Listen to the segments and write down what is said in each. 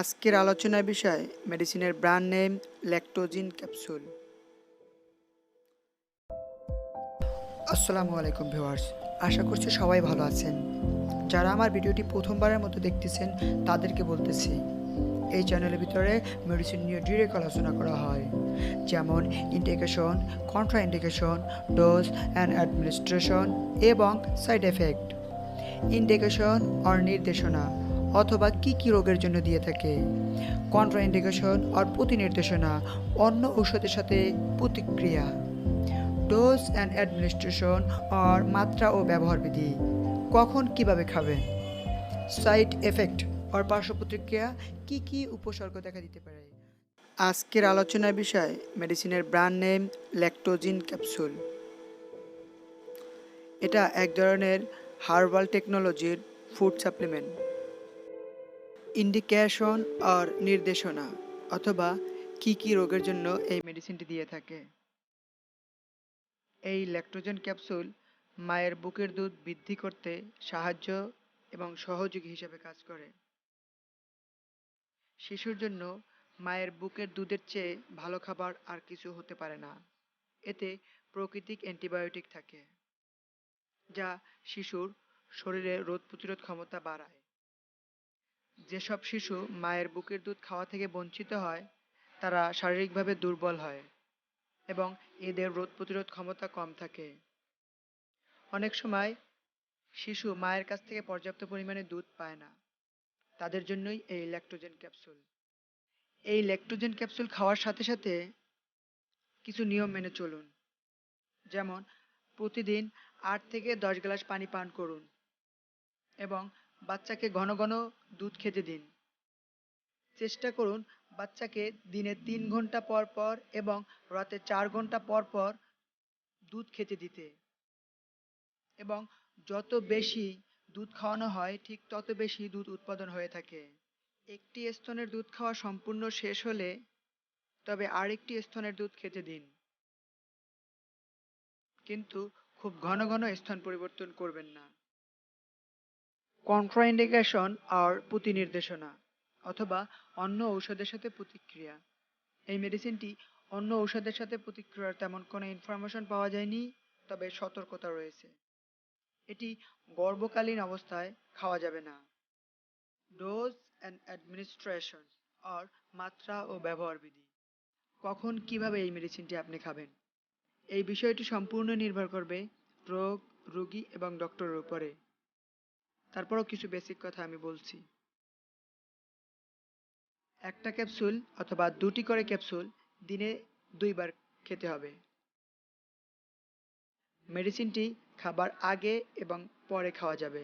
আজকের আলোচনার বিষয়, মেডিসিনের ব্র্যান্ড নেম, ল্যাকটোজিন ক্যাপসুল। আসসালামু আলাইকুম ভিউয়ার্স, আশা করছি সবাই ভালো আছেন। যারা আমার ভিডিওটি প্রথমবারের মতো দেখতেছেন, তাদেরকে বলতেছি, এই চ্যানেলের ভিতরে মেডিসিন নিয়ে ডিরেক্ট আলোচনা করা হয়। যেমন indication contraindication dose and administration এবং সাইড এফেক্ট। ইন্ডিকেশন অর নির্দেশনা অথবা কি কি রোগের জন্য দিয়ে থাকে। কন্ট্রা ইন্ডিকেশন অর প্রতি নির্দেশনা অন্য ঔষধের সাথে প্রতিক্রিয়া। ডোজ অ্যান্ড অ্যাডমিনিস্ট্রেশন অর মাত্রা ও ব্যবহার বিধি। কখন কীভাবে খাবেন? সাইড এফেক্ট অর পার্শ্ব প্রতিক্রিয়া কি কি উপসর্গ দেখা দিতে পারে? আজকের আলোচনার বিষয়, মেডিসিনের ব্র্যান্ড নেম ল্যাকটোজিন ক্যাপসুল। এটা এক ধরনের হার্বাল টেকনোলজির ফুড সাপ্লিমেন্ট। ইন্ডিকেশন আর নির্দেশনা অথবা কি কি রোগের জন্য এই মেডিসিনটি দিয়ে থাকে। এই ল্যাকটোজেন ক্যাপসুল মায়ের বুকের দুধ বৃদ্ধি করতে সাহায্য এবং সহযোগী হিসেবে কাজ করে। শিশুর জন্য মায়ের বুকের দুধের চেয়ে ভালো খাবার আর কিছু হতে পারে না। এতে প্রাকৃতিক অ্যান্টিবায়োটিক থাকে, যা শিশুর শরীরে রোগ প্রতিরোধ ক্ষমতা বাড়ায়। যেসব শিশু মায়ের বুকের দুধ খাওয়া থেকে বঞ্চিত হয়, তারা শারীরিকভাবে দুর্বল হয় এবং এদের রোগ প্রতিরোধ ক্ষমতা কম থাকে। অনেক সময় শিশু মায়ের কাছ থেকে পর্যাপ্ত পরিমাণে দুধ পায় না। তাদের জন্যই এই ল্যাকটোজেন ক্যাপসুল। এই ল্যাকটোজেন ক্যাপসুল খাওয়ার সাথে সাথে কিছু নিয়ম মেনে চলুন। যেমন, প্রতিদিন আট থেকে দশ গ্লাস পানি পান করুন এবং বাচ্চাকে ঘন ঘন দুধ খেতে দিন। চেষ্টা করুন বাচ্চাকে দিনে তিন ঘণ্টা পর পর এবং রাতে চার ঘণ্টা পর পর দুধ খেতে দিতে। এবং যত বেশি দুধ খাওয়ানো হয়, ঠিক তত বেশি দুধ উৎপাদন হয়ে থাকে। একটি স্তনের দুধ খাওয়া সম্পূর্ণ শেষ হলে তবে আরেকটি স্তনের দুধ খেতে দিন। কিন্তু খুব ঘন ঘন স্থান পরিবর্তন করবেন না। কন্ট্রাইন্ডিকেশন আর প্রতিনির্দেশনা, অথবা অন্য ঔষধের সাথে প্রতিক্রিয়া। এই মেডিসিনটি অন্য ঔষধের সাথে প্রতিক্রিয়ার তেমন কোনো ইনফরমেশন পাওয়া যায়নি, তবে সতর্কতা রয়েছে। এটি গর্ভকালীন অবস্থায় খাওয়া যাবে না। ডোজ অ্যান্ড অ্যাডমিনিস্ট্রেশন আর মাত্রা ও ব্যবহার বিধি। কখন কীভাবে এই মেডিসিনটি আপনি খাবেন? এই বিষয়টি সম্পূর্ণ নির্ভর করবে রোগ, রোগী এবং ডক্টরের উপরে। তারপরও কিছু বেসিক কথা আমি বলছি। একটা ক্যাপসুল অথবা দুটি করে ক্যাপসুল দিনে দুইবার খেতে হবে। মেডিসিনটি খাবার আগে এবং পরে খাওয়া যাবে।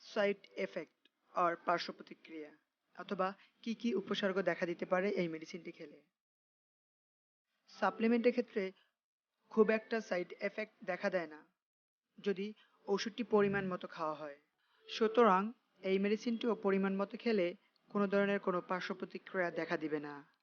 সাইড এফেক্ট আর পার্শ্ব প্রতিক্রিয়া অথবা কি কি উপসর্গ দেখা দিতে পারে এই মেডিসিনটি খেলে। সাপ্লিমেন্টের ক্ষেত্রে খুব একটা সাইড এফেক্ট দেখা দেয় না। যদি ওষুধটি পরিমাণ মতো খাওয়া হয়। সুতরাং এই মেডিসিনটিও পরিমাণ মতো খেলে কোনো ধরনের কোনো পার্শ্ব প্রতিক্রিয়া দেখা দিবে না।